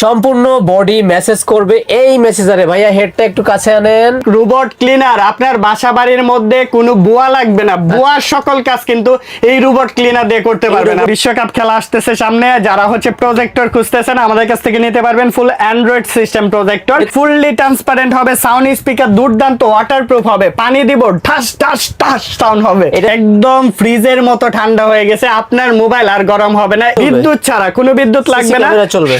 সম্পূর্ণ body message করবে। এই মেসেজারে ভাইয়া হেডটা একটু কাছে আনেন। রোবট ক্লিনার আপনার বাসা বাড়ির মধ্যে কোনো বুয়া লাগবে না। বুয়ার সকল কাজ কিন্তু এই রোবট ক্লিনার দিয়ে করতে পারবেন robot- বিশ্বকাপ খেলা আসতেছে সামনে। যারা হচ্ছে প্রজেক্টর খুঁজতেছেন আমাদের কাছ থেকে নিতে পারবেন full Android system projector fully transparent হবে সাউন্ড স্পিকার দুর্দান্ত ওয়াটারপ্রুফ হবে। পানি দিব ঠাস ঠাস ঠাস সাউন্ড হবে। এটা একদম ফ্রিজের মতো ঠান্ডা হয়ে গেছে। আপনার মোবাইল আর গরম হবে না। বিদ্যুৎ ছাড়া কোনো বিদ্যুৎ লাগবে না। চলবে।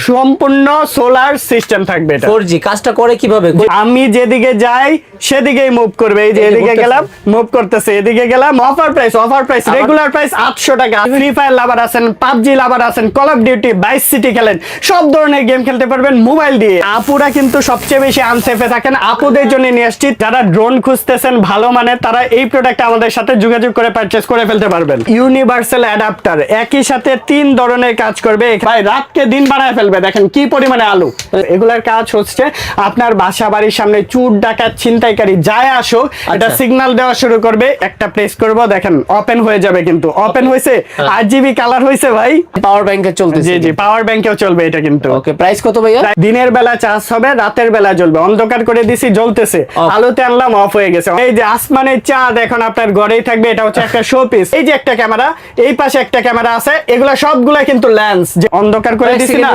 সম্পূর্ণ সোলার সিস্টেম থাকবে এটা। কাজটা করে কীভাবে? আমি যেদিকে যাই সেদিকেই মুভ করবে। এই যে এদিকে গেলাম মুভ করতেছে। এদিকে গেলাম offer price offer price regular price আটশো টাকা। ফ্রি ফায়ার লাভার আছেন পাবজি লাভার আছেন Call of Duty Vice City খেলেন সব ধরনের গেম খেলতে পারবেন মোবাইল দিয়ে। আপুরা কিন্তু সবচেয়ে বেশি আনসেফে থাকেন। আপুদের জন্য নিয়ে আসছি যারা ড্রোন খুঁজতেছেন ভালো মানের তারা এই প্রোডাক্ট আমাদের সাথে যোগাযোগ করে পারচেস করে ফেলতে পারবেন। ইউনিভার্সাল অ্যাডাপ্টার একই সাথে তিন ধরনের কাজ করবে। ভাই রাতকে দিন বানায় ফেলবে। দেখেন কি পরিমাণে আলু। এগুলার কাজ হচ্ছে আপনার বাসা বাড়ির সামনে চুর ডাকাত ছিনতাইকারী যায় আসুক এটা আচ্ছা। সিগন্যাল দেওয়া শুরু করবে একটা প্রেস করব দেখেন ওপেন হয়ে যাবে কিন্তু। ওপেন হয়েছে? হ্যাঁ। আট জিবি কালার হয়েছে ভাই? পাওয়ার ব্যাংকে চলতেছে জি জি পাওয়ার ব্যাংকেও চলবে এটা কিন্তু। ওকে প্রাইস কত ভাইয়া? দিনের বেলা চার্জ হবে রাতের বেলা জ্বলবে। অন্ধকার করে দিছি জ্বলতেছে. আলোতে আনলাম অফ হয়ে গেছে। এই যে আসমানের চাঁদ এখন আপনার ঘরেই থাকবে এটা হচ্ছে একটা শো পিস এই যে একটা ক্যামেরা এই পাশে একটা ক্যামেরা আছে এগুলা সবগুলা কিন্তু লেন্স যে অন্ধকার করে দিছি না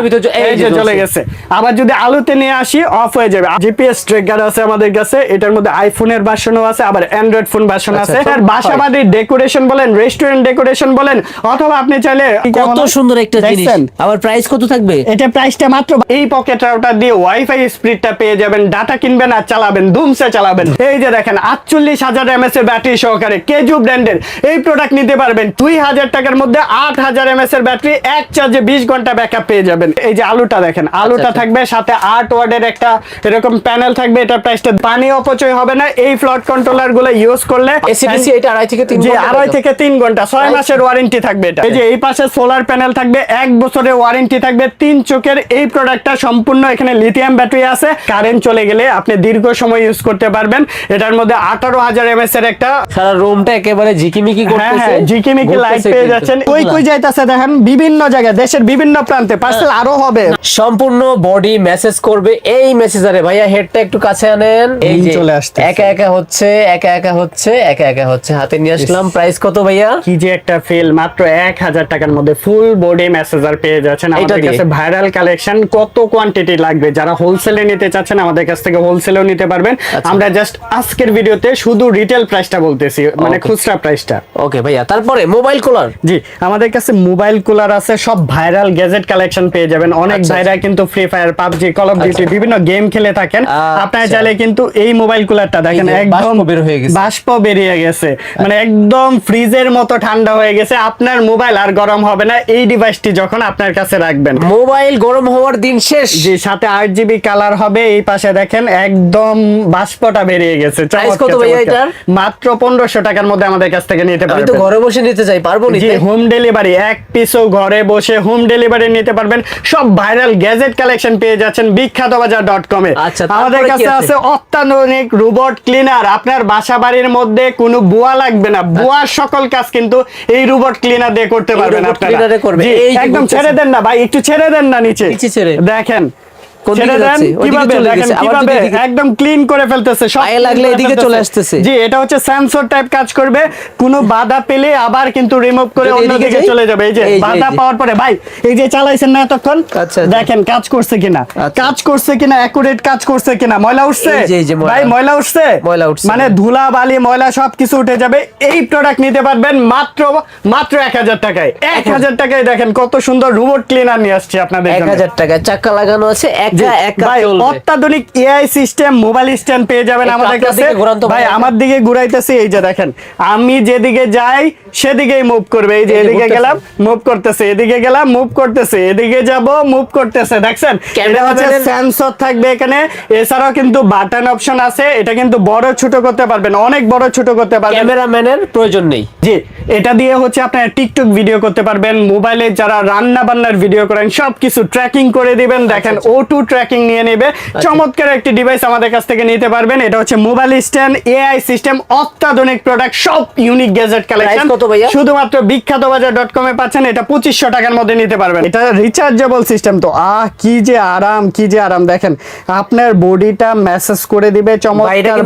এই যে জ্বলে জ্বলছে। গেছে। আবার যদি আলোতে নিয়ে আসি অফ হয়ে যাবে। জিপিএস ট্রেকার আছে আমাদের কাছে এটার মধ্যে আইফোনের ভার্সনও আছে আবার অ্যান্ড্রয়েড ফোন ভার্সন আছে। আর বাসাবাড়ির ডেকোরেশন বলেন রেস্টুরেন্ট ডেকোরেশন বলেন অথবা আপনি চাইলে কত সুন্দর একটা জিনিস। আবার প্রাইস কত থাকবে? এটা প্রাইসটা মাত্র এই পকেট রাউটার দিয়ে ওয়াইফাই স্পিডটা পেয়ে যাবেন। ডাটা কিনবেন আর চালাবেন ধুমসে চালাবেন। এই যে দেখেন আটচল্লিশ হাজার এমএস এর ব্যাটারি সহকারে কেজু ব্র্যান্ডের এই প্রোডাক্ট নিতে পারবেন। দুই হাজার টাকার মধ্যে আট হাজার এমএস এর ব্যাটারি এক চার্জে বিশ ঘণ্টা ব্যাকআপ পেয়ে যাবেন। এই যে আলুটা দেখেন। আলুটা আচ্ছা। থাকবে সাথে আট ওয়ার্ডের একটা এরকম প্যানেল থাকবে এটার প্রাইসটা পানি অপচয় হবে না এই ফ্লট কন্ট্রোলারগুলো ইউজ করলে এসিডিসি এটা আড়াই থেকে তিন জি ঘণ্টা আড়াই থেকে তিন ঘণ্টা ছয় মাসের ওয়ারেন্টি থাকবে এটা। এই যে এই পাশে সোলার প্যানেল থাকবে এক বছরের ওয়ারেন্টি থাকবে তিন চোখের এই প্রোডাক্টটা সম্পূর্ণ এখানে লিথিয়াম ব্যাটারি আছে। কারেন্ট চলে গেলে আপনি দীর্ঘ সময় ইউজ করতে পারবেন। এটার মধ্যে আঠারো হাজার এমএস এর একটা সারা রুমটা একেবারে ঝিকিমিকি হ্যাঁ করতেছে। হ্যাঁ ঝিকিমিকি লাইট পেয়ে যাচ্ছেন। ওই কই যাইতাছে দেখেন বিভিন্ন জায়গায় দেশের বিভিন্ন প্রান্তে পার্সেল আরও হবে। সম্পূর্ণ বডি মেসেজ করবে। এই মেসেজারে ভাইয়া হেডটা একটু কাছে আনেন। এই যে চলে আসতেছে। একা একা হচ্ছে একা একা হচ্ছে একা একা হচ্ছে। হাতে নিয়ে আসলাম। প্রাইস কত ভাইয়া? কি যে একটা ফেল মাত্র এক হাজার টাকার মধ্যে ফুল বডি মেসেজার পেয়ে যাচ্ছেন আমাদের কাছে। ভাইরাল কালেকশন কত কোয়ান্টিটি লাগবে? যারা হোলসেলে নিতে চাচ্ছেন আমাদের কাছ থেকে হোলসেলেও নিতে পারবেন। আচ্ছা। আমরা জাস্ট আজকের ভিডিওতে শুধু রিটেল প্রাইসটা বলতেছি। মানে. খুচরা প্রাইসটা ওকে ভাইয়া তারপরে মোবাইল কুলার জি আমাদের কাছে মোবাইল কুলার আছে। সব ভাইরাল গ্যাজেট কালেকশন পেয়ে যাবেন। অনেক আচ্ছা, ভাইরা কিন্তু Free Fire PUBG Call of Duty বিভিন্ন গেম খেলে থাকেন আচ্ছা। আপনারা চাইলে কিন্তু এই মোবাইল কুলারটা দেখেন একদম বাষ্প বের হয়ে গেছে। বাষ্প বেরিয়ে গেছে মানে একদম ফ্রিজের মতো ঠান্ডা হয়ে গেছে আপনার মোবাইল আর গরম হবে না এই ডিভাইসটি যখন আপনার কাছে রাখবেন মোবাইল গরম হওয়ার দিন শেষ জি সাথে আট জিবি কালার হবে এই পাশে দেখেন একদম বাষ্পটা বেরিয়ে গেছে কত চমৎকার। এটার? মাত্র পনেরোশো টাকার মধ্যে আমাদের কাছ থেকে নিতে আমি তো পারবেন ঘরে বসে নিতে চাই পারব নিতে হোম ডেলিভারি এক পিসও ঘরে বসে হোম ডেলিভারি নিতে পারবেন সব ভাইরাল গ্যাজেট কালেকশন পেয়ে যাচ্ছেন বিখ্যাত বাজার ডট কম এ আমাদের কাছে আছে? অত্যাধুনিক রোবট ক্লিনার। আপনার বাসা বাড়ির মধ্যে কোনো বুয়া লাগবে না। বুয়ার সকল কাজ কিন্তু এই রোবট ক্লিনার দিয়ে করতে পারবেন আপনারা। একদম ছেড়ে দেন না ভাই একটু ছেড়ে দেন না নিচে। দেখেন কোন দিকে ছেড়ে দেন যাচ্ছে? ওইদিকে কীভাবে? চলে দেখেন গেছে, আবার কীভাবে যদি এদিকে- একদম ক্লিন করে ফেলতেছে সব পায়ে clean লাগলে এদিকে চলে আসতেছে। জি এটা হচ্ছে সেন্সর টাইপ কাজ করবে। কোনো বাধা পেলে আবার কিন্তু রিমুভ করে অন্যদিকে চলে যাবে। এই যে বাধা পাওয়ার পরে ভাই এই যে চালাইছেন না এতক্ষণ। দেখেন কাজ করছে কিনা। কাজ করছে কিনা অ্যাকুরেট কাজ করছে কিনা। ময়লা উঠছে? এই যে, এই যে ময়লা। ভাই ময়লা উঠছে? ময়লা উঠছে। মানে ধুলা বালি ময়লা সবকিছু উঠে যাবে। এই প্রোডাক্ট নিতে পারবেন মাত্র মাত্র এক হাজার টাকায়। এক হাজার টাকায় দেখেন কত সুন্দর রোবট ক্লিনার নিয়ে আসছে আপনাদের এক। হাজার টাকা চাক্কা লাগানো আছে অত্যাধুনিক এআই সিস্টেম মোবাইল স্ট্যান্ড পেয়ে যাবেন আমাদের কাছে। ভাই। আমার দিকে ঘুরাইতেছি এই যে দেখেন আমি যেদিকে যাই সেদিকেই মুভ করবে। এই যে এদিকে গেলাম মুভ করতেছে। এদিকে গেলাম মুভ করতেছে। এদিকে যাব মুভ করতেছে। দেখছেন? এটা হচ্ছে সেন্সর থাকবে এখানে। এছাড়াও কিন্তু বাটন অপশন আছে। এটা কিন্তু বড় ছোট করতে পারবেন অনেক বড় ছোট করতে পারবেন। ক্যামেরাম্যানের প্রয়োজন নেই। জি এটা দিয়ে হচ্ছে আপনার টিকটক ভিডিও করতে পারবেন। মোবাইলে যারা রান্না বান্নার ভিডিও করেন সবকিছু ট্র্যাকিং করে দিবেন। দেখেন। ও টু ট্র্যাকিং নিয়ে নেবে। আচ্ছা। চমৎকার একটি ডিভাইস আমাদের কাছ থেকে নিতে পারবেন। এটা হচ্ছে মোবাইল স্ট্যান্ড এআই সিস্টেম অত্যাধুনিক প্রোডাক্ট সব ইউনিক গ্যাজেট কালেকশন কত ভাইয়া? শুধুমাত্র বিখ্যাত বাজার ডট কমে পাচ্ছেন এটা পঁচিশশো টাকার মধ্যে নিতে পারবেন। এটা রিচার্জেবল সিস্টেম তো। আহ কি যে আরাম কি যে আরাম। দেখেন আপনার বডিটা মেসেজ করে দিবে চমৎকার।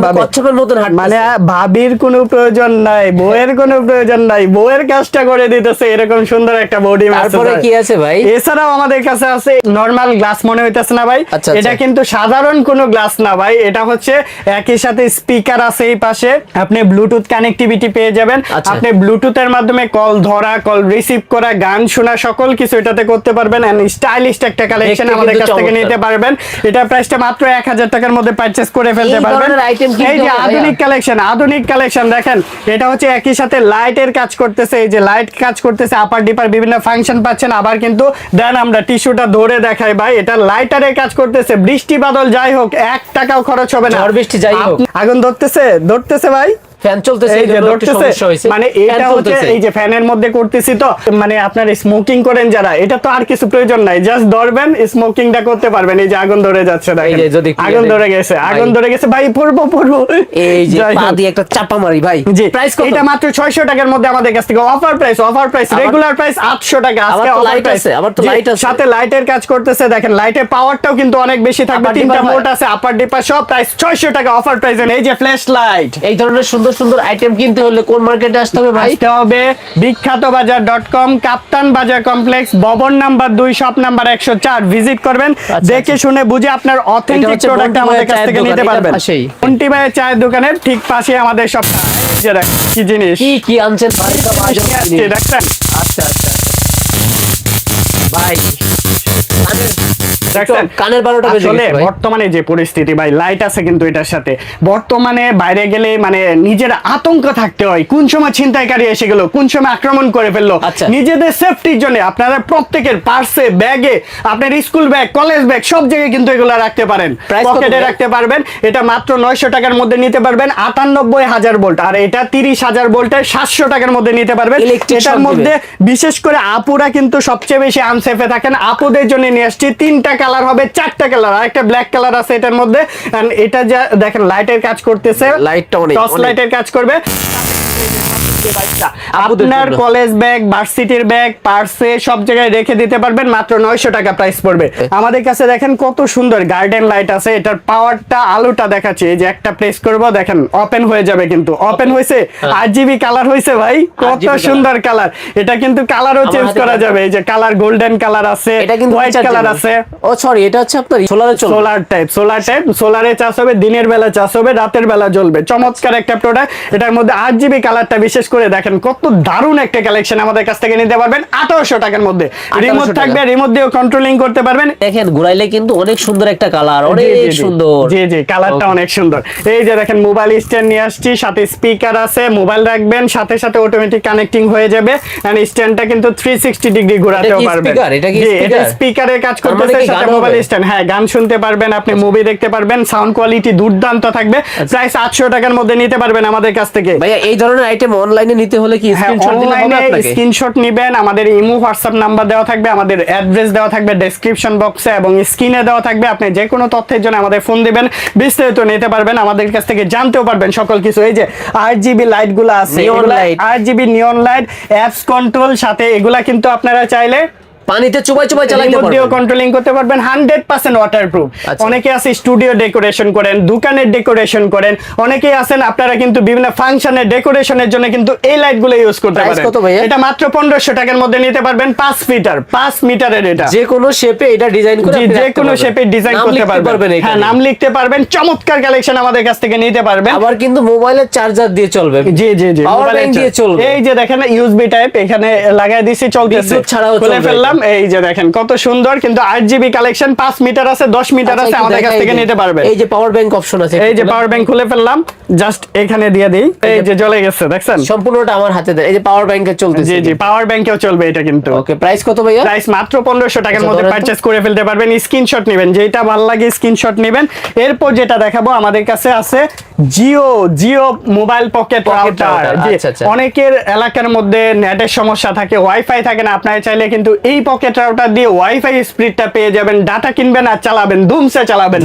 মানে ভাবির কোনো প্রয়োজন নাই বউয়ের কোনো প্রয়োজন নাই। বউয়ের কাজটা করে দিতেছে এরকম সুন্দর একটা বডি তারপরে কি আছে ভাই? এছাড়াও আমাদের কাছে আছে নর্মাল গ্লাস মনে হইতেছে না ভাই আচ্ছা, এটা আচ্ছা। কিন্তু সাধারণ কোনো গ্লাস না ভাই এটা হচ্ছে একই সাথে স্পিকার আছে এই পাশে। আপনি ব্লুটুথ কানেক্টিভিটি পেয়ে যাবেন। আচ্ছা। আপনি ব্লুটুথের মাধ্যমে কল ধরা কল রিসিভ করা গান শোনা সকল কিছু এটাতে করতে পারবেন এন্ড স্টাইলিশ একটা কালেকশন আমাদের কাছ থেকে নিতে পারবেন। এটা প্রাইসটা মাত্র এক হাজার টাকার মধ্যে পারচেস করে ফেলতে পারবেন। এই যে আধুনিক কালেকশন আধুনিক কালেকশন দেখেন এটা হচ্ছে একই সাথে লাইটের কাজ করতেছে। এই যে লাইট কাজ করতেছে আপার ডিপার বিভিন্ন ফাংশন পাচ্ছেন। আবার কিন্তু দেন আমরা টিস্যুটা ধরে দেখাই ভাই এটা লাইটারের কাজ করতেছে বৃষ্টি বাদল যাই হোক এক টাকাও খরচ হবে না বৃষ্টি যাই হোক। আগুন ধরতেছে ধরতেছে ভাই ফ্যান চলতেছে এই যে সমস্যা মানে এটা হচ্ছে এই যে ফ্যানের মধ্যে করতেছি তো মানে আপনার স্মোকিং করেন যারা এটা তো আর কিছু প্রয়োজন নাই জাস্ট ধরবেন স্মোকিংটা করতে পারবেন এই যে আগুন ধরে যাচ্ছে দেখেন। যে যদি আগুন ধরে গেছে আগুন ধরে গেছে ভাই পড়ব পড়ব। এই যে পা দিয়ে একটা চাপা মারি ভাই। প্রাইস কত? এটা মাত্র 600 টাকার মধ্যে আমাদের কাছ থেকে offer price offer price regular price 800 টাকা আজকে অফার প্রাইস আবার তো light আছে। সাথে লাইটের কাজ করতেছে দেখেন লাইটের পাওয়ারটাও কিন্তু অনেক বেশি থাকবে তিনটা হয়। আছে আপার ডিপার সব প্রাইস 600 টাকা অফার প্রাইস এই যে ফ্ল্যাশ লাইট এই ধরনের সুন্দর সুন্দর সুন্দর আইটেম কিনতে হলে কোন মার্কেটে আসতে হবে ভাই? আসতে হবে বিখ্যাত বাজার ডট কম কাপ্তান বাজার কমপ্লেক্স ভবন নাম্বার দুই শপ নাম্বার একশো চার। ভিজিট করবেন আচ্ছা, দেখে শুনে বুঝে আপনার অথেন্টিক প্রোডাক্ট আমাদের কাছ চায়ের থেকে নিতে পারবেন। মন্টি ভাইয়ের চায়ের দোকানের ঠিক পাশে আমাদের সব কি জিনিস? কি কি আনছেন ভাই? সব। দেখছেন? আচ্ছা আচ্ছা ভাই কানের বারোটা বেজে আসলে বর্তমানে যে পরিস্থিতি ভাই লাইট আছে কিন্তু এটার সাথে। বর্তমানে বাইরে গেলে মানে নিজের আতঙ্ক থাকতে হয়। কোন সময় ছিনতাইকারী এসে গেল কোন সময় আক্রমণ করে ফেলল। আচ্ছা। নিজেদের সেফটির জন্য আপনারা প্রত্যেকের পার্সে ব্যাগে আপনার স্কুল ব্যাগ কলেজ ব্যাগ সব জায়গায় কিন্তু এগুলো রাখতে পারেন। পকেটে রাখতে পারবেন। এটা মাত্র নয়শো টাকার মধ্যে নিতে পারবেন আটানব্বই হাজার ভোল্ট আর এটা তিরিশ হাজার ভোল্টের সাতশো টাকার মধ্যে নিতে পারবেন। এটার মধ্যে বিশেষ করে আপুরা কিন্তু সবচেয়ে বেশি আনসেফে থাকেন। আপুদের জন্য নিয়ে আসছি তিনটা কালার হবে চারটা কালার আর একটা ব্ল্যাক কালার আছে এটার মধ্যে। এন্ড এটা যা দেখেন লাইটের কাজ করতেছে। লাইটটা অনেক টর্চ লাইটের কাজ করবে। আপনার কলেজ ব্যাগ ভার্সিটির ব্যাগ পার্সে সব জায়গায় রেখে দিতে পারবেন মাত্র নয়শো টাকা প্রাইস পড়বে। আমাদের কাছে দেখেন কত সুন্দর গার্ডেন লাইট আছে এটার পাওয়ারটা আলোটা দেখাচ্ছে। এই যে একটা প্রেস করব দেখেন ওপেন হয়ে যাবে কিন্তু। ওপেন হয়েছে? জিবি কালার হয়েছে ভাই? কত সুন্দর কালার এটা কিন্তু কালারও চেঞ্জ করা যাবে। এই যে কালার গোল্ডেন কালার আছে এটা কিন্তু হোয়াইট কালার আছে। ও সরি এটা হচ্ছে আপনার সোলারে সোলার টাইপ সোলার টাইপ সোলারে চাষ হবে দিনের বেলা চাষ হবে রাতের বেলা জ্বলবে। চমৎকার একটা প্রোডাক্ট এটার মধ্যে আট জিবি কালারটা বিশেষ করে দেখেন কত দারুণ একটা কালেকশন আমাদের কাছ থেকে নিতে পারবেন। আঠারোশো টাকার মধ্যে। রিমোট থাকবে রিমোট দিয়েও কন্ট্রোলিং করতে পারবেন। দেখেন ঘুরাইলে কিন্তু অনেক সুন্দর একটা কালার অনেক। সুন্দর। জি জি কালারটা অনেক সুন্দর। এই যে দেখেন মোবাইল স্ট্যান্ড নিয়ে আসছি সাথে স্পিকার আছে মোবাইল রাখবেন সাথে সাথে অটোমেটিক কানেক্টিং হয়ে যাবে এন্ড স্ট্যান্ডটা কিন্তু 360 ডিগ্রি ঘোরাতেও পারবেন। এটা কি এটা? স্পিকারের কাজ মানে করতেছে সাথে মোবাইল স্ট্যান্ড হ্যাঁ গান শুনতে পারবেন আপনি মুভি দেখতে পারবেন সাউন্ড কোয়ালিটি দুর্দান্ত থাকবে। আচ্ছা। প্রাইস 800 টাকার মধ্যে নিতে পারবেন আমাদের কাছ থেকে। ভাইয়া এই ধরনের আইটেম অনলাইনে নিতে হলে কি হ্যাঁ স্ক্রিনশট দিলে হবে আপনাকে? স্ক্রিনশট নেবেন আমাদের ইমো হোয়াটসঅ্যাপ নাম্বার দেওয়া থাকবে আমাদের অ্যাড্রেস দেওয়া থাকবে ডেসক্রিপশন বক্সে এবং স্ক্রিনে দেওয়া থাকবে। আপনি যে কোনো তথ্যের জন্য আমাদের ফোন দিবেন বিস্তারিত নিতে পারবেন আমাদের কাছ থেকে জানতেও পারবেন সকল কিছু। এই যে আট লাইটগুলো লাইটগুলো আছে নিয়ন লাইট আট GB neon light apps control সাথে এগুলা কিন্তু আপনারা চাইলে পানিতে চুবাই চুবাই দিয়েও পারবেন। কন্ট্রোলিং করতে পারবেন হান্ড্রেড পার্সেন্ট ওয়াটারপ্রুফ আচ্ছা। অনেকে আছে স্টুডিও ডেকোরেশন করেন দোকানের ডেকোরেশন করেন অনেকেই আছেন আপনারা কিন্তু বিভিন্ন ফাংশনের ডেকোরেশনের জন্য কিন্তু এই লাইটগুলো ইউজ করতে পারেন। কত ভাইয়া? এটা মাত্র পনেরোশো টাকার মধ্যে নিতে পারবেন পাঁচ মিটার পাঁচ মিটারের এটা। যে কোনো শেপে এটা ডিজাইন করে যে কোনো শেপে ডিজাইন নাম করতে লিখতে পারবেন। হ্যাঁ নাম লিখতে পারবেন চমৎকার কালেকশন আমাদের কাছ থেকে নিতে পারবেন। আবার কিন্তু মোবাইলের চার্জার দিয়ে চলবে। জি জি জি ব্যাংক দিয়ে চলবে। এই যে দেখেন ইউএসবি টাইপ এখানে লাগাই দিছি চলতেছে। ছাড়াও চলবে ফেললাম। এই যে দেখেন কত সুন্দর কিন্তু আট জিবি কালেকশন পাঁচ মিটার আছে দশ মিটার আচ্ছা, আছে আমাদের কাছ থেকে নিতে পারবে এই যে পাওয়ার ব্যাংক অপশন আছে এই যে পাওয়ার ব্যাংক খুলে ফেললাম জাস্ট এখানে দিয়ে দিই। এই যে জ্বলে গেছে দেখছেন? সম্পূর্ণটা আমার হাতে দেয়। এই যে পাওয়ার ব্যাংকে চলতেছে জি জি পাওয়ার ব্যাংকেও চলবে এটা কিন্তু। ওকে প্রাইস কত ভাইয়া? প্রাইস মাত্র পনেরোশো টাকার আচ্ছা, মধ্যে। পারচেস করে ফেলতে পারবেন স্ক্রিনশট নেবেন যেটা ভালো লাগে স্ক্রিনশট নেবেন। এরপর যেটা দেখাবো আমাদের কাছে আছে Jio Jio mobile pocket router. অনেকের এলাকার মধ্যে নেটের সমস্যা থাকে ওয়াইফাই থাকে না আপনারা চাইলে কিন্তু এই পকেট রাউটার দিয়ে ওয়াইফাই স্পিডটা পেয়ে যাবেন ডাটা কিনবেন আর চালাবেন ধুমসে চালাবেন।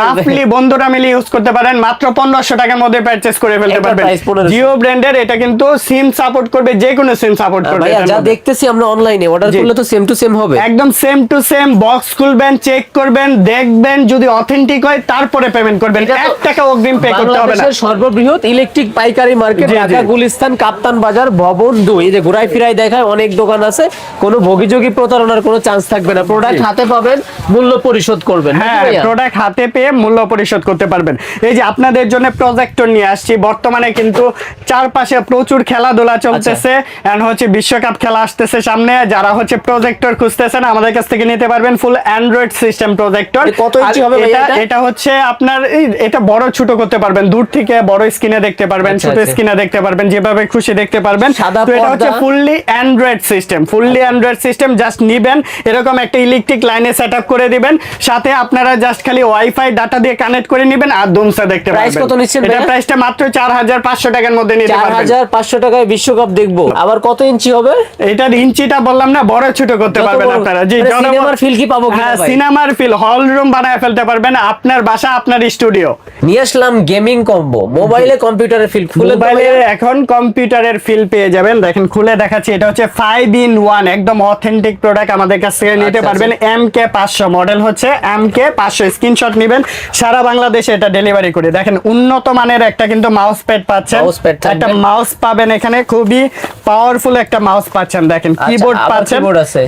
রাফলি বন্ধুরা মিলে ইউজ করতে পারেন মাত্র পনেরোশো টাকার মধ্যে পারচেস করে ফেলতে পারবেন। price 1500 জিও ব্র্যান্ডের এটা কিন্তু সিম সাপোর্ট করবে যে কোনো সিম সাপোর্ট করবে যা দেখতেছি আমরা অনলাইনে অর্ডার করলে তো সেম টু সেম হবে। একদম সেম টু সেম বক্স খুলবেন চেক করবেন দেখবেন যদি অথেন্টিক হয় তারপরে পেমেন্ট করবেন। এক টাকা অগ্রিম পে করতে হবে না। সর্ববৃহৎ ইলেকট্রিক পাইকারি মার্কেট। ঢাকা গুলিস্তান কাপ্তান বাজার ভবন দুই এই যে ঘুরাই ফিরাই দেখায় অনেক দোকান আছে। কোনো ভোগীযোগী প্রতারণার কোনো চান্স থাকবে না। প্রোডাক্ট হাতে পাবেন মূল্য পরিশোধ করবেন হ্যাঁ প্রোডাক্ট হাতে পেয়ে মূল্য পরিশোধ করতে পারবেন। এই যে আপনাদের জন্য প্রজেক্টর নিয়ে আসছি বর্তমানে কিন্তু চারপাশে প্রচুর খেলাধুলা চলতেছে। এন্ড হচ্ছে বিশ্বকাপ খেলা আসতেছে সামনে যারা হচ্ছে প্রজেক্টর খুঁজতেছেন আমাদের কাছ থেকে নিতে পারবেন ফুল অ্যান্ড্রয়েড সিস্টেম প্রজেক্টর কত ইঞ্চি হবে এটা এটা? হচ্ছে আপনার এটা বড় ছোট করতে পারবেন। দূর থেকে বড় স্ক্রিনে দেখতে পারবেন আচ্ছা, ছোট আচ্ছা। স্ক্রিনে দেখতে পারবেন যেভাবে খুশি দেখতে পারবেন। সাদা তো এটা হচ্ছে fully Android system fully Android system just নিবেন এরকম একটা ইলেকট্রিক লাইনে সেট করে দিবেন। সাথে আপনারা জাস্ট খালি ওয়াইফাই ডাটা দিয়ে কানেক্ট করে নিবেন আর দুমসা দেখতে পারবেন। কত নিচ্ছেন এটা প্রাইসটা মাত্র চার হাজার পাঁচশো টাকার মধ্যে নিতে পারবেন। হাজার পাঁচশো টাকায় বিশ্বকাপ দেখব। আবার কত ইঞ্চি হবে? এটার ইঞ্চিটা বললাম না বড় ছোট করতে পারবেন আপনারা। জি সিনেমার feel কি পাবো হ্যাঁ সিনেমার ফিল হল রুম বানায় ফেলতে পারবেন আপনার বাসা আপনার স্টুডিও নিয়ে আসলাম গেমিং কম্বো মোবাইলে কম্পিউটারের ফিল খুলে মোবাইলে এখন কম্পিউটারের ফিল পেয়ে যাবেন। দেখেন খুলে দেখাচ্ছি এটা হচ্ছে ফাইভ ইন ওয়ান একদম অথেন্টিক প্রোডাক্ট আমাদের কাছ থেকে নিতে আচ্ছা, পারবেন এম কে পাঁচশো মডেল হচ্ছে। এম কে পাঁচশো স্ক্রিনশট নেবেন। সারা বাংলাদেশে এটা ডেলিভারি করে। দেখেন উন্নত মানের একটা কিন্তু মাউস প্যাড পাচ্ছেন। একটা মাউস পাবেন এখানে। খুবই পাওয়ারফুল একটা মাউস পাচ্ছেন। দেখেন কিবোর্ড পাচ্ছেন।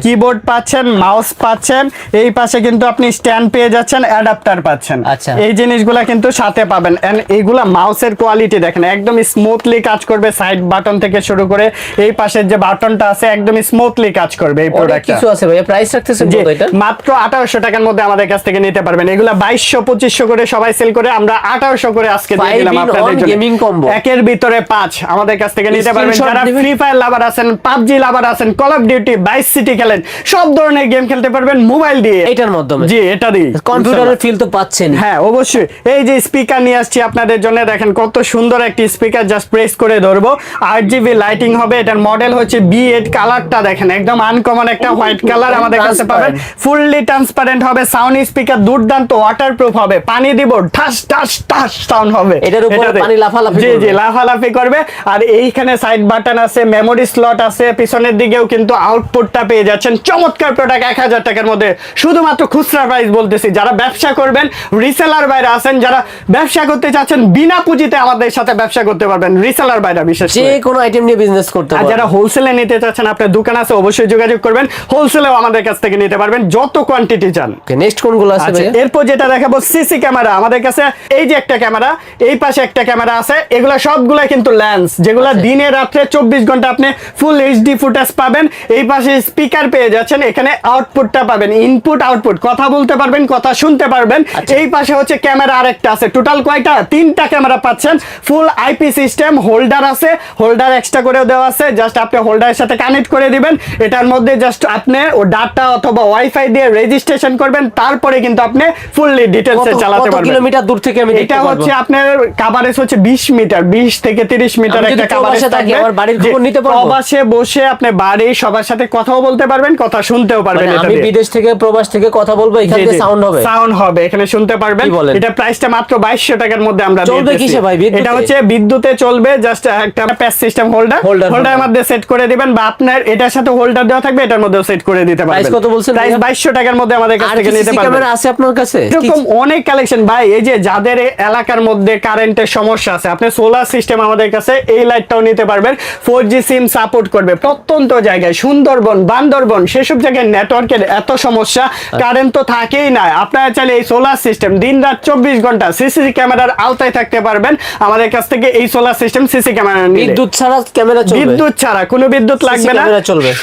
কিবোর্ড পাচ্ছেন মাউস পাচ্ছেন। এই পাশে কিন্তু আপনি স্ট্যান্ড পেয়ে যাচ্ছেন অ্যাডাপ্টার পাচ্ছেন। আচ্ছা। এই জিনিসগুলা কিন্তু সাথে পাবেন। এন্ড এইগুলা মাউসের কোয়ালিটি দেখেন একদম স্মুথলি কাজ করবে। সাইড বাটন থেকে শুরু করে এই পাশের যে বাটনটা আছে একদম স্মুথলি কাজ করবে এই অনেক প্রোডাক্টটা কিছু আছে ভাইয়া? প্রাইস রাখতেছেন কত এটা? মাত্র আঠারোশো টাকার মধ্যে আমাদের কাছ থেকে নিতে পারবেন। এগুলা বাইশশো পঁচিশশো করে সবাই সেল করে আমরা আঠারোশো করে আজকে দিয়ে দিলাম আপনাদের জন্য। gaming combo। একের ভিতরে পাঁচ আমাদের কাছ থেকে নিতে পারবেন। যারা ফ্রি ফায়ার লাভার আছেন পাবজি লাভার আছেন Call of Duty Vice City খেলেন সব ধরনের গেম খেলতে পারবেন মোবাইল দিয়ে। এটার মাধ্যমে। জি এটা দিয়ে কম্পিউটারের ফিল তো পাচ্ছেন হ্যাঁ অবশ্যই। এই যে স্পিকার নিয়ে আসছি আপনাদের জন্য দেখেন কত সুন্দর একটি স্পিকার জাস্ট প্রেস করে ধরবো। আট জিবি লাইটিং হবে এটার মডেল হচ্ছে বি এইট কালারটা দেখেন একদম আনকমন একটা হোয়াইট কালার আমাদের কাছে পাবেন। ফুললি ট্রান্সপারেন্ট হবে সাউন্ড স্পিকার দুর্দান্ত ওয়াটারপ্রুফ হবে পানি দিব ঠাস ঠাস ঠাস সাউন্ড হবে। এটার উপরে পানি লাফালাফি জি জি লাফালাফি করবে। আর এইখানে সাইড বাটন আছে মেমোরি স্লট আছে পিছনের দিকেও কিন্তু আউটপুটটা পেয়ে যাচ্ছেন। চমৎকার প্রোডাক্ট এক হাজার টাকার মধ্যে। শুধুমাত্র খুচরা প্রাইস বলতেছি। যারা ব্যবসা করবেন রিসেলার বাইরে আছেন যারা ব্যবসা করতে চাচ্ছেন বিনা পুঁজিতে আমাদের সাথে ব্যবসা করতে পারবেন। রিসেলার বাইরে বিশেষ যে কোনো আইটেম নিয়ে বিজনেস করতে আর যারা হোলসেলে নিতে চাচ্ছেন আপনার দোকান আছে অবশ্যই যোগাযোগ করবেন। হোলসেলেও আমাদের কাছ থেকে নিতে পারবেন যত কোয়ান্টিটি চান নেক্সট কোনগুলো আছে আচ্ছা এরপর যেটা দেখাবো সিসি ক্যামেরা আমাদের কাছে এই যে একটা ক্যামেরা এই পাশে একটা ক্যামেরা আছে এগুলা সবগুলা কিন্তু লেন্স যেগুলা আচ্ছা। দিনে রাত্রে চব্বিশ ঘণ্টা আপনি ফুল এইচডি ফুটেজ পাবেন এই পাশে স্পিকার পেয়ে যাচ্ছেন এখানে আউটপুটটা পাবেন ইনপুট আউটপুট কথা বলতে পারবেন কথা শুনতে পারবেন আচ্ছা। এই পাশে হচ্ছে ক্যামেরা আরেকটা আছে টোটাল কয়টা তিনটা ক্যামেরা পাচ্ছেন ফুল আইপি সিস্টেম হোল্ডার আছে হোল্ডার এক্সট্রা করেও দেওয়া আছে জাস্ট আপনি হোল্ডারের সাথে কানেক্ট করে দিবেন এটার মধ্যে জাস্ট আপনি ও ডাটা অথবা ওয়াইফাই দিয়ে রেজিস্ট্রেশন করবেন তারপরে কিন্তু আপনি ফুললি ডিটেলসে কত- চালাতে কত পারবেন কিলোমিটার দূর থেকে আমি এটা হচ্ছে আপনার কাভারেজ হচ্ছে 20 মিটার 20 থেকে 30 মিটার একটা কাভারেজ থাকবে আমার বাড়ির খবর নিতে পারব? প্রবাসে বসে আপনি বাড়ি সবার সাথে কথাও বলতে পারবেন কথা শুনতেও পারবেন মানে এটা আমি বিদেশ থেকে প্রবাস থেকে কথা বলব এখান থেকে সাউন্ড হবে সাউন্ড হবে এখানে শুনতে পারবেন? এটা প্রাইসটা মাত্র 2200 টাকার মধ্যে আমরা চলবে। কিসে ভাই? এটা হচ্ছে বিদ্যুতে চলবে জাস্ট একটা প্যাস সিস্টেম হোল্ডার হোল্ডারের। মধ্যে সেট করে দিবেন বা আপনার এটার সাথে হোল্ডার দেওয়া থাকবে এটার মধ্যেও সেট করে দিতে পারবেন। কত বলছেন প্রাইস 2200 টাকার মধ্যে আমাদের কাছ থেকে নিতে পারবেন। ক্যামেরা আছে আপনার কাছে? এরকম অনেক কালেকশন ভাই এই যে যাদের এলাকার মধ্যে কারেন্টের সমস্যা আছে আপনি সোলার সিস্টেম আমাদের কাছে এই লাইটটাও নিতে পারবেন। ফোর জি সিম সাপোর্ট করবে প্রত্যন্ত জায়গায়। সুন্দরবন বান্দরবন সেসব জায়গায় নেটওয়ার্কের এত সমস্যা। কারেন্ট তো থাকেই না। আপনারা চাইলে এই সোলার সিস্টেম দিন রাত চব্বিশ ঘণ্টা সিসি ক্যামেরার আওতায় থাকতে পারবেন। আমাদের কাছ থেকে এই সোলার সিস্টেম সিসি ক্যামেরা বিদ্যুৎ ছাড়া ক্যামেরা চলবে? বিদ্যুৎ ছাড়া কোনো বিদ্যুৎ লাগবে না।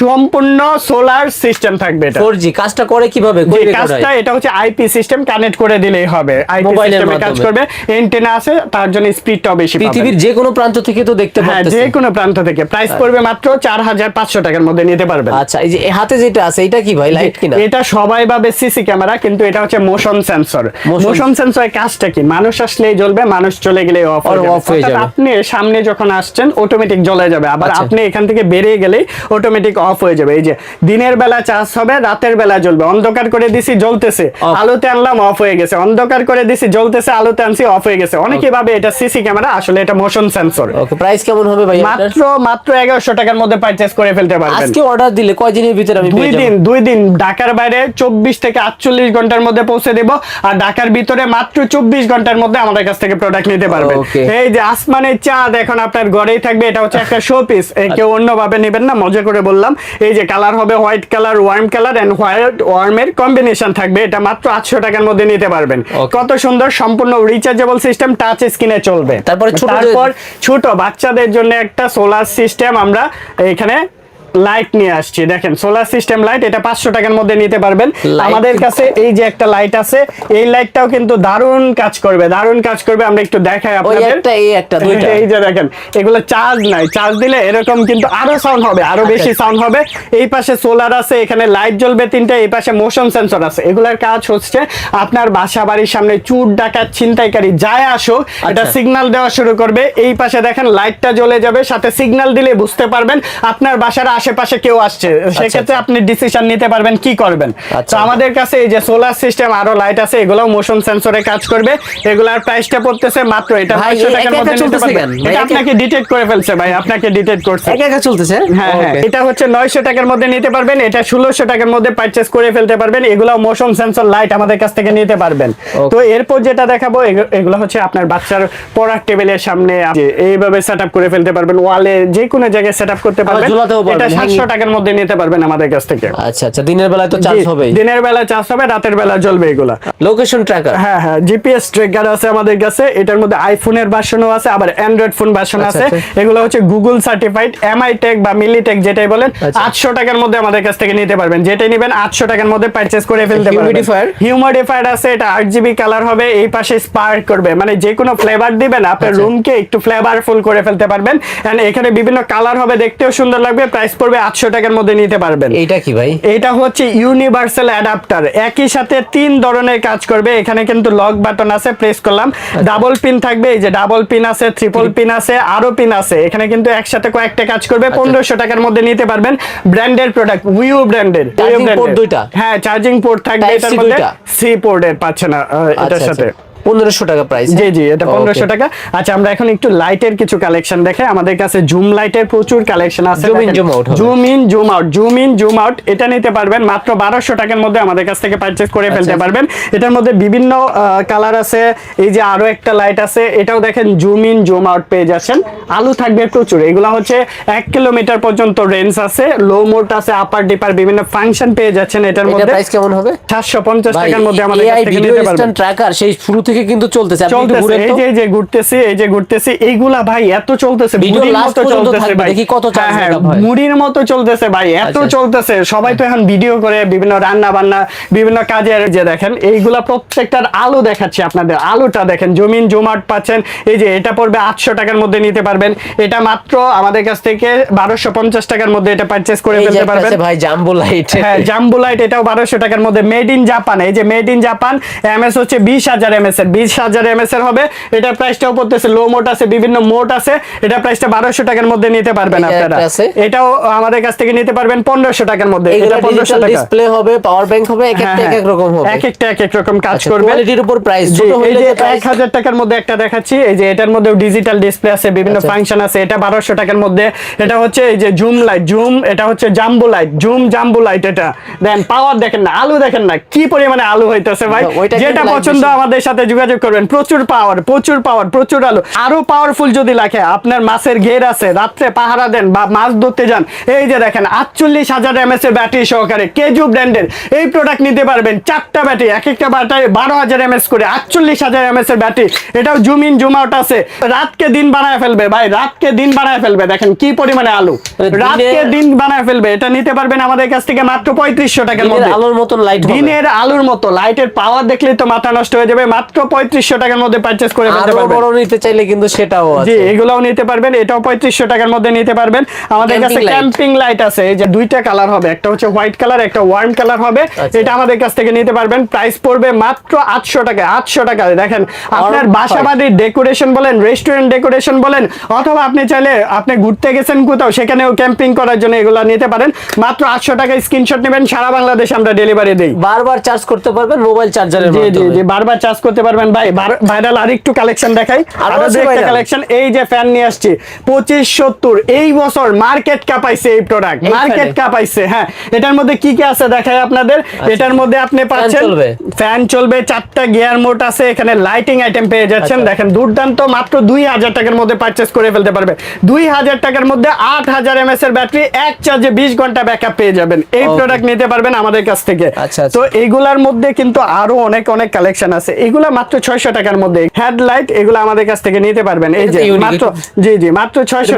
সম্পূর্ণ সোলার সিস্টেম থাকবে এটা। 4G কাজটা করে কীভাবে? কাজটা এটা হচ্ছে আইপি সিস্টেম কানেক্ট করে দিলেই হবে। আইপি সিস্টেমে কাজ করবে এন্টেনা আছে তার জন্য স্পিডটাও বেশি পাবেন। পৃথিবীর যে কোনো প্রান্ত থেকে তো দেখতে হ্যাঁ পাচ্ছেন যে কোনো প্রান্ত থেকে। প্রাইস পড়বে মাত্র চার হাজার পাঁচশো টাকার মধ্যে নিতে পারবেন। আচ্ছা এই যে হাতে যেটা আছে এটা কি ভাই? লাইট কিনা? এটা সবাই ভাবে সিসি ক্যামেরা কিন্তু এটা হচ্ছে মোশন সেন্সর মোশন সেন্সরের কাজটা কি? মানুষ আসলেই জ্বলবে মানুষ চলে গেলে অফ হয়ে যাবে। হয়ে। আপনি সামনে যখন আসছেন অটোমেটিক জ্বলে যাবে। আবার আচ্ছা। আপনি এখান থেকে বেরিয়ে গেলেই অটোমেটিক অফ হয়ে যাবে। এই যে দিনের বেলা চার্জ হবে রাতের বেলা জ্বলবে। অন্ধকার করে দিছি জ্বলতেছে। আলোতে আনলাম অফ হয়ে গেছে। অন্ধকার করে দিছি জ্বলতেছে আলোতে আনছি অফ হয়ে গেছে। অনেকে ভাবে এটা সিসি ক্যামেরা আসলে এটা মোশন সেন্সর। ওকে প্রাইস কেমন হবে ভাই মাত্র মাত্র এগারোশো টাকার মধ্যে পারচেস করে ফেলতে পারবেন। আজকে অর্ডার দিলে কয়দিনের ভিতরে আমি দুই দিন দুই দিন। ঢাকার বাইরে চব্বিশ থেকে আটচল্লিশ ঘণ্টার মধ্যে পৌঁছে দেব আর ঢাকার ভিতরে মাত্র চব্বিশ ঘণ্টার মধ্যে আমাদের কাছ থেকে প্রোডাক্ট নিতে পারবেন। এই যে আসমানের চাঁদ এখন আপনার ঘরেই থাকবে এটা হচ্ছে একটা শো পিস কেউ অন্যভাবে নেবেন না মজা করে বললাম। এই যে কালার হবে white colour warm colour and white ওয়ার্মের combination থাকবে। এটা মাত্র আটশো টাকার মধ্যে নিতে পারবেন। কত সুন্দর সম্পূর্ণ রিচার্জেবল সিস্টেম টাচ স্ক্রিনে চলবে। তারপরে ছোট বাচ্চাদের জন্য একটা সোলার সিস্টেম আমরা এখানে লাইট নিয়ে আসছি দেখেন সোলার সিস্টেম লাইট এটা পাঁচশো টাকার মধ্যে নিতে পারবেন। আমাদের কাছে এই যে একটা লাইট আছে এই লাইটটাও কিন্তু দারুণ কাজ করবে দারুণ কাজ করবে আমরা একটু দেখাই আপনাদের। এই যে দেখেন এগুলো চার্জ নাই চার্জ দিলে এরকম কিন্তু আরও সাউন্ড হবে আরও আচ্ছা। বেশি সাউন্ড হবে। এই পাশে সোলার আছে এখানে লাইট জ্বলবে তিনটা এই পাশে মোশন সেন্সর আছে। এগুলার কাজ হচ্ছে আপনার বাসা বাড়ির সামনে চুর ডাকাত ছিনতাইকারী যায় আসুক এটা আচ্ছা। সিগন্যাল দেওয়া শুরু করবে। এই পাশে দেখেন লাইটটা জ্বলে যাবে সাথে সিগন্যাল দিলে বুঝতে পারবেন আপনার বাসার আশেপাশে কেউ আসছে সেক্ষেত্রে আপনি ডিসিশন নিতে পারবেন কি করবেন? আচ্ছা। তো আমাদের কাছে এই যে সোলার সিস্টেম আরও লাইট আছে এগুলোও মোশন সেন্সরে কাজ করবে। এগুলার প্রাইসটা পড়তেছে মাত্র এটা ভাই, 500 টাকার মধ্যে নিতে পারবেন। এটা আপনাকে ডিটেক্ট করে ফেলছে ভাই আপনাকে ডিটেক্ট করছে। একা একা চলতেছে? হ্যাঁ হ্যাঁ এটা হচ্ছে নয়শো টাকার মধ্যে নিতে পারবেন এটা ষোলোশো টাকার মধ্যে পারচেস করে ফেলতে পারবেন এগুলো মোশন সেন্সর লাইট আমাদের কাছ থেকে নিতে পারবেন। তো এরপর যেটা দেখাবো এগু- এগুলো হচ্ছে আপনার বাচ্চার পড়ার টেবিলের সামনে এইভাবে সেট আপ করে ফেলতে পারবেন ওয়ালে যে কোনো জায়গায় সেট আপ করতে পারবেন। পারবেন, এটা সাতশো hanging- টাকার মধ্যে নিতে পারবেন আমাদের কাছ থেকে। আচ্ছা আচ্ছা দিনের বেলায় তো চার্জ হবে দিনের বেলা চার্জ হবে রাতের বেলা জ্বলবে এগুলা। লোকেশন ট্র্যাকার হ্যাঁ হ্যাঁ জিপিএস ট্র্যাকার আছে আমাদের কাছে এটার মধ্যে আইফোনের ভার্সনও আছে আবার অ্যান্ড্রয়েড ফোন ভার্সন আচ্ছা, আছে। আচ্ছা। এগুলো হচ্ছে গুগল সার্টিফাইড এমআই টেক বা মিলিটেক যেটাই বলেন আচ্ছা। আটশো টাকার মধ্যে আমাদের কাছ থেকে নিতে পারবেন। যেটাই নেবেন আটশো টাকার মধ্যে পারচেস করে ফেলতে পারবেন। হিউমিডিফায়ার আছে এটা আট জিবি কালার হবে এই পাশে স্পার্ক করবে। মানে যে কোনো ফ্লেভার দিবেন আপনার। রুমকে একটু ফ্লেভারফুল করে ফেলতে পারবেন। এন্ড এখানে বিভিন্ন কালার হবে দেখতেও সুন্দর লাগবে প্রাইস পড়বে আটশো টাকার মধ্যে নিতে পারবেন। এইটা কি ভাই? এটা হচ্ছে ইউনিভার্সাল অ্যাডাপ্টার একই সাথে তিন ধরনের কাজ করবে। এখানে কিন্তু লক বাটন আছে প্রেস করলাম। ডাবল পিন থাকবে এই যে ডাবল পিন আছে ট্রিপল পিন আছে আরও পিন আছে। এখানে কিন্তু একসাথে কয়েকটা কাজ করবে পনেরোশো টাকার মধ্যে নিতে পারবেন ব্র্যান্ডের প্রোডাক্ট উইউ ব্র্যান্ডের দুইটা? হ্যাঁ চার্জিং পোর্ট থাকবে এটার মধ্যে? সি পোর্টের পাচ্ছে না এটার আচ্ছা। সাথে। আচ্ছা পনেরোশো টাকা প্রাইস জি জি এটা পনেরোশো টাকা। আচ্ছা আমরা এখন একটু লাইটের কিছু কালেকশন দেখাই। আমাদের কাছে জুম লাইটের প্রচুর কালেকশন আছে in, zoom out হবে। Zoom in zoom out zoom in zoom out এটা নিতে পারবেন মাত্র বারোশো টাকার মধ্যে আমাদের কাছ থেকে পারচেস করে ফেলতে আচ্ছা। পারবেন। এটার মধ্যে বিভিন্ন কালার আছে। এই যে আরও একটা লাইট আছে এটাও দেখেন জুম ইন জুম আউট পেয়ে যাচ্ছেন। আলু থাকবে প্রচুর। এগুলো হচ্ছে এক কিলোমিটার পর্যন্ত রেঞ্জ আছে। লো মোড আছে আপার ডিপার বিভিন্ন ফাংশন পেয়ে যাচ্ছেন এটার এটা মধ্যে। প্রাইস কেমন হবে? সাতশো পঞ্চাশ ভাই টাকার মধ্যে আমাদের কাছ থেকে নিতে পারবেন। ট্র্যাকার সেই শুরু থেকে কিন্তু চলতেছে। এই যে এই যে ঘুরতেছি এই যে ঘুরতেছি এইগুলা ভাই এত চলতেছে। মুড়ির মতো চলতেছে ভাই। দেখি কত হ্যাঁ, হ্যাঁ, মুড়ির মতো চলতেছে ভাই এত আচ্ছা। চলতেছে। সবাই তো এখন ভিডিও করে বিভিন্ন রান্না বান্না বিভিন্ন কাজের যে দেখেন এইগুলা প্রত্যেকটার আলো দেখাচ্ছি আপনাদের। আলোটা দেখেন জমিন জমাট পাচ্ছেন। এই যে এটা পড়বে আটশো টাকার মধ্যে নিতে পারবেন। এটা মাত্র আমাদের কাছ থেকে বারোশো পঞ্চাশ টাকার মধ্যে এটা পারচেস করে এই ফেলতে পারবেন। আছে ভাই জাম্বো লাইট হ্যাঁ জাম্বু লাইট এটাও বারোশো টাকার মধ্যে। মেড ইন জাপান এই যে মেড ইন জাপান এমএস হচ্ছে বিশ হাজার এমএস এর বিশ হাজার এমএস এর হবে। এটা প্রাইসটাও পড়তেছে লো মোট আছে বিভিন্ন মোট আছে। এটা প্রাইসটা বারোশো টাকার মধ্যে নিতে পারবেন আপনারা। এটাও আমাদের কাছ থেকে নিতে পারবেন পনেরোশো টাকার মধ্যে। এটা পনেরোশো টাকা। ডিসপ্লে হবে পাওয়ার ব্যাংক হবে এক হ্যাঁ, একটা এক হ্যাঁ। এক রকম হবে। এক একটা এক এক রকম কাজ আচ্ছা, করবে। কোয়ালিটির উপর প্রাইস ছোট এক হাজার টাকার মধ্যে একটা দেখাচ্ছি এই যে এটার মধ্যে ডিজিটাল ডিসপ্লে আছে বিভিন্ন আচ্ছা। ফাংশন আছে। এটা বারোশো টাকার মধ্যে। এটা হচ্ছে এই যে জুম লাইট জুম এটা হচ্ছে জাম্বু লাইট জুম জাম্বু লাইট এটা। দেন পাওয়ার দেখেন না আলু দেখেন না কি পরিমাণে আলু হইতেছে ভাই। যেটা পছন্দ আমাদের সাথে যোগাযোগ করবেন। প্রচুর পাওয়ার প্রচুর পাওয়ার প্রচুর আলু। আরও পাওয়ারফুল যদি লাগে আপনার মাছের ঘের আছে রাত্রে পাহারা দেন বা মাছ ধরতে যান এই যে দেখেন আটচল্লিশ হাজার এমএস এর ব্যাটারি সহকারে কেজু ব্র্যান্ডের এই প্রোডাক্ট নিতে পারবেন চারটা ব্যাটারি এক একটা ব্যাটারি বারো হাজার এমএস করে আটচল্লিশ হাজার এমএস এর ব্যাটারি এটাও জুম ইন জুম আউট আছে। রাতকে দিন বানায় ফেলবে ভাই রাতকে দিন বানায় ফেলবে দেখেন কি পরিমাণে আলু। রাতকে দিন বানায় ফেলবে এটা নিতে পারবেন আমাদের কাছ থেকে মাত্র পঁয়ত্রিশশো টাকার মধ্যে। আলোর মতন লাইট দিনের আলুর মতো লাইটের পাওয়ার দেখলে তো মাথা নষ্ট হয়ে যাবে মাত্র পঁয়ত্রিশশো টাকার মধ্যে পারচেস করে ফেলতে পারবেন। বড় নিতে চাইলে কিন্তু সেটাও জি আছে। নিতে পারবেন এটাও পঁয়ত্রিশশো টাকার মধ্যে নিতে পারবেন। আমাদের কাছে ক্যাম্পিং লাইট আছে এই যে দুইটা কালার হবে একটা হচ্ছে হোয়াইট কালার একটা ওয়ার্ম কালার হবে। আচ্ছা। এটা আমাদের কাছ থেকে নিতে পারবেন প্রাইস পড়বে মাত্র আটশো টাকা আটশো টাকা। দেখেন আপনার Warm বাসা white। বাড়ির ডেকোরেশন বলেন রেস্টুরেন্ট ডেকোরেশন বলেন অথবা আপনি চাইলে আপনি ঘুরতে গেছেন কোথাও সেখানেও ক্যাম্পিং করার জন্য এগুলো নিতে পারেন। মাত্র আটশো টাকা স্ক্রিনশট নেবেন সারা বাংলাদেশ আমরা ডেলিভারি দিই। বারবার চার্জ করতে পারবেন মোবাইল চার্জারের জি জি মাধ্যমে। জি বারবার চার্জ করতে পারবেন ভাই। ভাইরাল আর একটু কালেকশন দেখাই। আরও একটা কালেকশন এই যে ফ্যান নিয়ে আসছি পঁচিশ সত্তর এই বছর মার্কেট কাপাইছে এই প্রোডাক্ট মার্কেট? কাপাইছে হ্যাঁ। এটার মধ্যে কি কি আছে দেখাই আপনাদের? এটার মধ্যে আপনি পাচ্ছেন ফ্যান চলবে চারটা গিয়ার মোট আছে এখানে লাইটিং আইটেম পেয়ে যাচ্ছেন। আচ্ছা। দেখেন দুর্দান্ত মাত্র দুই হাজার টাকার মধ্যে পারচেস করে ফেলতে পারবে। দুই হাজার টাকার মধ্যে আট হাজার এমএস এর ব্যাটারি এক চার্জে বিশ ঘণ্টা ব্যাকআপ পেয়ে যাবেন। এই প্রোডাক্ট নিতে পারবেন আমাদের কাছ থেকে। আচ্ছা, আচ্ছা। তো এইগুলার মধ্যে কিন্তু আরও অনেক অনেক কালেকশন আছে। এগুলা মাত্র ছয়শো টাকার মধ্যে। হেডলাইট এগুলো আমাদের কাছ থেকে নিতে পারবেন। এই যে মাত্র জি জি মাত্র ছয়শো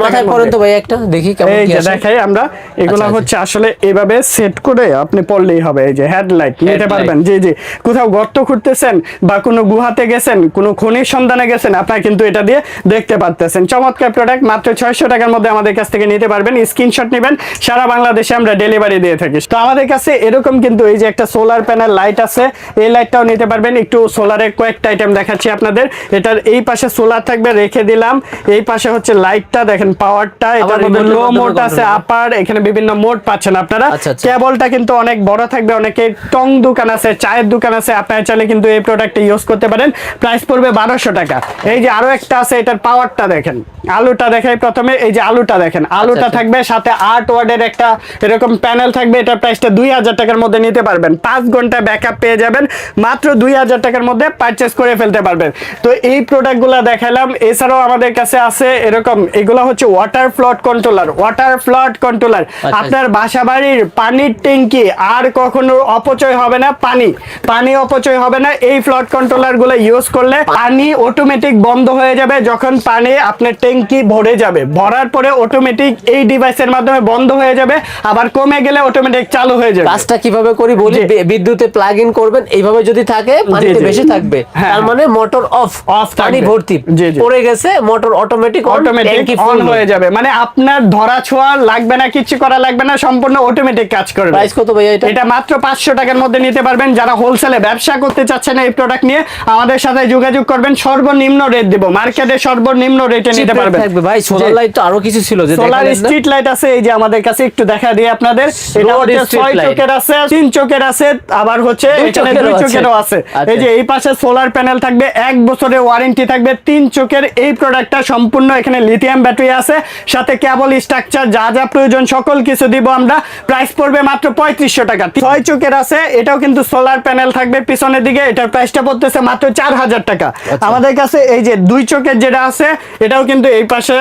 তো ভাই একটা দেখি এই যে দেখাই আমরা এগুলা আচ্ছা, হচ্ছে আসলে এইভাবে সেট করে আপনি পড়লেই হবে। এই যে হেডলাইট নিতে পারবেন। জি জি। কোথাও গর্ত খুঁড়তেছেন বা কোনো গুহাতে গেছেন কোনো খনির সন্ধানে গেছেন আপনারা কিন্তু এটা দিয়ে দেখতে পারতেছেন। চমৎকার প্রোডাক্ট মাত্র ছয়শো টাকার মধ্যে আমাদের কাছ থেকে নিতে পারবেন। স্ক্রিনশট নেবেন। সারা বাংলাদেশে আমরা ডেলিভারি দিয়ে থাকি। তো আমাদের কাছে এরকম কিন্তু এই যে একটা সোলার প্যানেল লাইট আছে এই লাইটটাও নিতে পারবেন। একটু সোলারের কয়েকটা আইটেম দেখাচ্ছি আপনাদের। এটার এই পাশে সোলার থাকবে রেখে দিলাম। এই পাশে হচ্ছে লাইটটা দেখেন পাওয়ারটা এটার মধ্যে লো মোড আছে আপার এখানে বিভিন্ন মোড পাচ্ছেন আপনারা। আচ্ছা, আচ্ছা। কেবলটা কিন্তু অনেক বড় থাকবে অনেকে টং দোকান আছে চায়ের দোকান আছে আপনারা চাইলে কিন্তু এই প্রোডাক্টটা ইউজ করতে পারেন। প্রাইস পড়বে বারোশো টাকা। এই যে আরও একটা আছে এটার পাওয়ারটা দেখেন। আলুটা দেখাই প্রথমে এই যে আলুটা দেখেন। আলুটা আচ্ছা। থাকবে সাথে আট ওয়ার্ডের একটা এরকম প্যানেল থাকবে এটার প্রাইসটা দুই হাজার টাকার মধ্যে নিতে পারবেন। পাঁচ ঘণ্টা ব্যাকআপ পেয়ে যাবেন। মাত্র দুই হাজার টাকার মধ্যে পারচেস করে ফেলতে পারবেন। তো এই প্রোডাক্টগুলো দেখালাম। এছাড়াও আমাদের কাছে আছে এরকম এগুলো হচ্ছে ওয়াটার ফ্লট কন্ট্রোলার ওয়াটার ফ্লট কন্ট্রোলার। আপনার বাসা বাড়ির পানির ট্যাঙ্কি আর কখনো অপচয় হবে না পানি। পানি অপচয় হবে না এই ফ্লট কন্ট্রোলারগুলো ইউজ করলে পানি অটোমেটিক বন্ধ হয়ে যাবে যখন পানি আপনার ট্যাঙ্কি ভরে যাবে। ভরার পরে অটোমেটিক এই ডিভাইসের মাধ্যমে বন্ধ হয়ে যাবে আবার কমে গেলে অটোমেটিক চালু হয়ে যাবে। কাজটা কীভাবে করি বলি? বিদ্যুতে প্লাগ ইন করবেন এইভাবে যদি থাকে পানিতে বেশি থাকবে। তার হ্যাঁ। মানে মোটর অফ Off পানি ভর্তি। পড়ে গেছে মোটর অটোমেটিক অটোমেটিক অন হয়ে যাবে। মানে আপনার ধরা ছোঁয়া লাগবে না কিছু করা লাগবে না সম্পূর্ণ অটোমেটিক কাজ করবে। প্রাইস কত ভাইয়া এটা? এটা মাত্র পাঁচশো টাকার মধ্যে নিতে পারবেন। যারা হোলসেলে ব্যবসা করতে চাচ্ছেন এই প্রোডাক্ট নিয়ে আমাদের সাথে যোগাযোগ করবেন। সর্বনিম্ন রেট দিব। মার্কেটে সর্বনিম্ন রেটে নিতে পারবেন। থাকবে ভাই। সোলার লাইট তো আরও কিছু ছিল যে সোলার স্ট্রিট লাইট আছে এই যে আমাদের কাছে একটু দেখা দিই আপনাদের। এটা হচ্ছে street ছয় চোখের আছে তিন চোখের আছে আবার হচ্ছে এখানে চোখেরও দুই আছে। চোখেরও আছে। আচ্ছা। এই যে এই পাশে সোলার প্যানেল থাকবে এক বছরের ওয়ারেন্টি থাকবে তিন চোখের এই প্রোডাক্টটা সম্পূর্ণ এখানে লিথিয়াম ব্যাটারি আছে সাথে কেবল স্ট্রাকচার যা যা প্রয়োজন সকল কিছু দিব আমরা। প্রাইস পড়বে মাত্র পঁয়ত্রিশশো টাকা। ছয় চোখের আছে এটাও কিন্তু সোলার প্যানেল থাকবে পিছনের দিকে এটার প্রাইসটা পড়তেছে মাত্র চার হাজার টাকা। আচ্ছা। আমাদের কাছে এই যে দুই চোখের যেটা আছে এটাও কিন্তু এই পাশে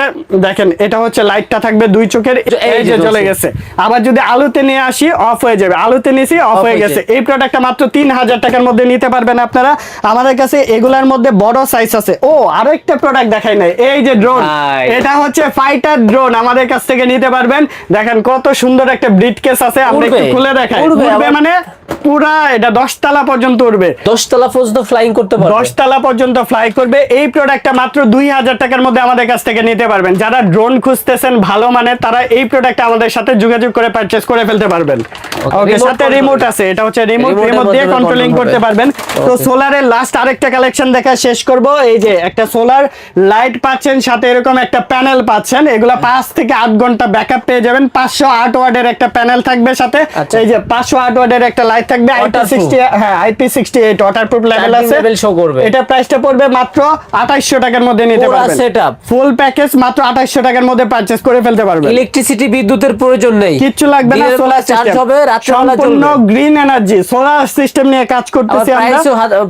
দেখেন এটা হচ্ছে লাইটটা থাকবে দুই চোখের এই যে চলে গেছে। আবার যদি আলুতে নিয়ে আসি অফ হয়ে যাবে। আলুতে নিয়েছি অফ হয়ে হয়ে গেছে। এই প্রোডাক্টটা মাত্র তিন হাজার টাকার মধ্যে নিতে পারবেন আপনারা। আমাদের কাছে এগুলার মধ্যে বড় সাইজ আছে। ও আরও একটা প্রোডাক্ট দেখাই নাই। এই যে ড্রোন এটা হচ্ছে ফাইটার ড্রোন আমাদের কাছ থেকে নিতে পারবেন। দেখেন কত সুন্দর একটা ব্রিড কেস আছে আমরা একটু খুলে দেখাই। উড়বে মানে পুরা এটা দশ তলা পর্যন্ত উড়বে। দশতলা পর্যন্ত ফ্লাইং করতে পারবে? দশ তলা পর্যন্ত ফ্লাই করবে। এই প্রোডাক্টটা মাত্র দুই হাজার টাকার মধ্যে আমাদের কাছ থেকে নিতে পারবেন। যারা ড্রোন খুঁজতেছেন ভালো মানে তারা এই প্রোডাক্টটা আমাদের সাথে যোগাযোগ করে পারচেস করে ফেলতে পারবেন। ওকে সাথে রিমোট আছে এটা হচ্ছে রিমোট এর রিমোট দিয়ে কন্ট্রোলিং করতে পারবেন। তো সোলারের লাস্ট আরেকটা কালেকশন দেখা শেষ করব। এই যে একটা সোলার লাইট পাচ্ছেন সাথে এরকম একটা প্যানেল পাচ্ছেন। এগুলা পাঁচ থেকে আট ঘণ্টা ব্যাকআপ পেয়ে যাবেন। পাঁচশো আট ওয়ার্ডের একটা প্যানেল থাকবে সাথে। আচ্ছা। এই যে পাঁচশো আট ওয়ার্ডের একটা লাইট থাকবে। আইপি। সিক্সটি হ্যাঁ IP sixty eight waterproof level আছে। show করবে। এটা প্রাইসটা পড়বে মাত্র টাকার মধ্যে নিতে পুরা পারবেন। ফুল প্যাকেজ মাত্র আঠাইশশো টাকার মধ্যে পারচেস করে ফেলতে পারবেন। ইলেকট্রিসিটি বিদ্যুতের প্রয়োজন নেই। কিচ্ছু লাগবে না সোলার চার্জ হবে সম্পূর্ণ গ্রিন এনার্জি সোলার সিস্টেম নিয়ে কাজ করতেছি আমরা।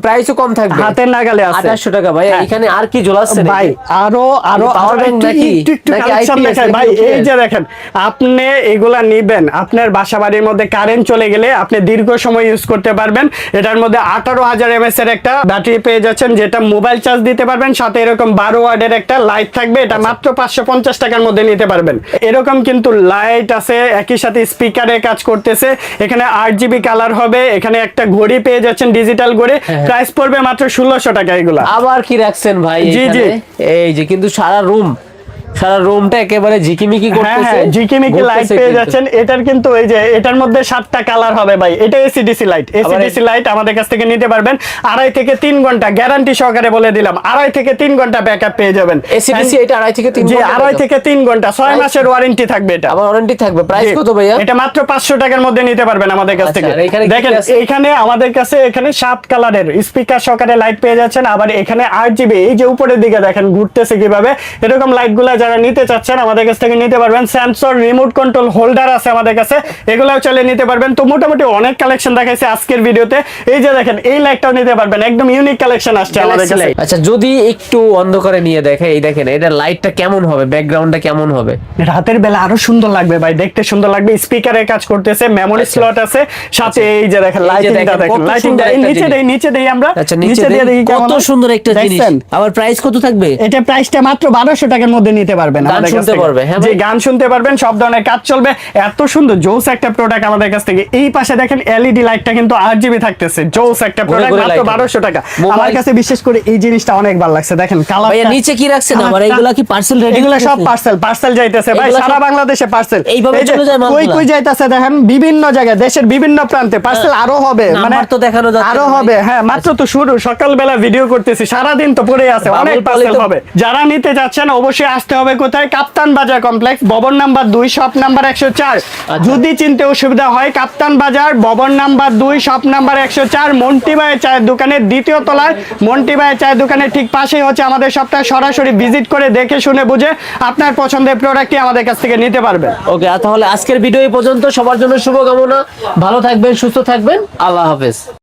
প্রাইসও কম থাকবে? হাতের নাগালে আছে। 2800 টাকা ভাই। হ্যাঁ। এখানে আর কি নাকি? ভাই আরও আরও bank একটু- নাকি? নাকি দেখাই ভাই এই যে দেখেন আপনি এগুলা নিবেন আপনার বাসা বাড়ির মধ্যে কারেন্ট চলে গেলে আপনি দীর্ঘ সময় ইউজ করতে পারবেন। এটার মধ্যে আঠারো হাজার এমএস এর একটা ব্যাটারি পেয়ে যাচ্ছেন যেটা মোবাইল চার্জ দিতে পারবেন। সাথে এরকম বারো ওয়ার্ডের একটা লাইট থাকবে। এটা মাত্র পাঁচশো পঞ্চাশ টাকার মধ্যে নিতে পারবেন। এরকম কিন্তু লাইট আছে একই সাথে স্পিকারে কাজ করতেছে। এখানে আট জিবি কালার হবে এখানে একটা ঘড়ি পেয়ে যাচ্ছেন ডিজিটাল ঘড়ি। হ্যাঁ। প্রাইস পড়বে পড়বে মাত্র ষোলোশো টাকা এগুলা। আবার কি রাখছেন ভাই জি, জি। এই যে কিন্তু সারা রুম সারা রুমটা একেবারে ঝিকিমিকি হ্যাঁ করতেছে। হ্যাঁ ঝিকিমিকি লাইট পেয়ে যাচ্ছেন। এটার কিন্তু এই যে এটার মধ্যে সাতটা কালার হবে ভাই। এটা এসিডিসি লাইট এসিডিসি লাইট আমাদের কাছ থেকে নিতে পারবেন। আড়াই থেকে তিন ঘণ্টা গ্যারান্টি সহকারে বলে দিলাম। আড়াই থেকে তিন ঘণ্টা ব্যাকআপ পেয়ে যাবেন। এসিডিসি এটা আড়াই থেকে তিন আড়াই থেকে তিন ঘণ্টা। ছয় মাসের ওয়ারেন্টি থাকবে এটা। আবার ওয়ারেন্টি থাকবে। প্রাইস কত ভাইয়া? এটা মাত্র পাঁচশো টাকার মধ্যে নিতে পারবেন আমাদের কাছ আচ্ছা, থেকে। দেখেন এখানে আমাদের কাছে এখানে সাত কালারের স্পিকার সহকারে লাইট পেয়ে যাচ্ছেন। আবার এখানে আট জিবি এই যে উপরের দিকে দেখেন ঘুরতেছে কীভাবে? এরকম লাইটগুলা যারা নিতে চাচ্ছেন আমাদের কাছ থেকে নিতে পারবেন। স্যামসং রিমোট কন্ট্রোল হোল্ডার আছে আমাদের কাছে। এগুলাও চলে নিতে পারবেন। তো মোটামুটি অনেক কালেকশন দেখাইছে আজকের ভিডিওতে। এই যে দেখেন এই লাইটটাও নিতে পারবেন। একদম ইউনিক কালেকশন আসছে আমাদের কাছে। আচ্ছা যদি একটু অন্ধকারে নিয়ে দেখে এই দেখেন এটা লাইটটা কেমন হবে? ব্যাকগ্রাউন্ডটা কেমন হবে? রাতের বেলা আরও সুন্দর লাগবে ভাই। দেখতে সুন্দর লাগবে। স্পিকারের কাজ করতেছে মেমোরি আচ্ছা। স্লট আছে। সাথে এই যে দেখেন লাইটিংটা দেখেন, লাইটিংটা এই নিচে। দেই নিচে দেই আমরা। আচ্ছা নিচে দিয়ে দেখি কত সুন্দর একটা জিনিস। আবার প্রাইস কত থাকবে? এটা প্রাইসটা মাত্র বারোশো টাকার মধ্যে নিতে পারবেন গান শুনতে। পারবে, হ্যাঁ যে গান শুনতে পারবেন সব ধরনের কাজ চলবে। এত সুন্দর জোস একটা প্রোডাক্ট আমাদের কাছ থেকে। এই পাশে দেখেন এলইডি লাইটটা কিন্তু আট জিবি থাকতেছে। জোস একটা প্রোডাক্ট মাত্র বারোশো টাকা। আমার কাছে বিশেষ করে এই জিনিসটা অনেক ভালো লাগছে। দেখেন কালার নিচে কি রাখছেন এগুলা কি পার্সেল রেডি এগুলো সব পার্সেল পার্সেল যাইতেছে ভাই। সারা বাংলাদেশে পার্সেল এইভাবে চলে যায়? কই কই যাইতেছে দেখেন? বিভিন্ন জায়গায় দেশের বিভিন্ন প্রান্তে পার্সেল আরও হবে। মানে তো দেখানো যাচ্ছে আরও হবে। হ্যাঁ মাত্র তো শুরু। সকালবেলা ভিডিও করতেছি। সারা দিন তো পড়ে আছে। অনেক পার্সেল হবে। যারা নিতে যাচ্ছেন অবশ্যই আসতে হবে। কোথায়? কাপ্তান বাজার কমপ্লেক্স ভবন নাম্বার দুই শপ নাম্বার একশো চার। আচ্ছা। যদি চিনতে অসুবিধা হয় কাপ্তান বাজার ভবন নাম্বার দুই শপ নাম্বার একশো চার মন্টি ভাইয়ের চায়ের দোকানের দ্বিতীয় তলায়। মন্টি ভাইয়ের চায়ের দোকানের ঠিক পাশেই হচ্ছে আমাদের সপ্তাহে সরাসরি ভিজিট করে দেখে শুনে বুঝে আপনার পছন্দের প্রোডাক্টটি আমাদের কাছ থেকে নিতে পারবেন। ওকে তাহলে আজকের ভিডিও এই পর্যন্ত। সবার জন্য শুভকামনা। ভালো থাকবেন সুস্থ থাকবেন। আল্লাহ হাফেজ।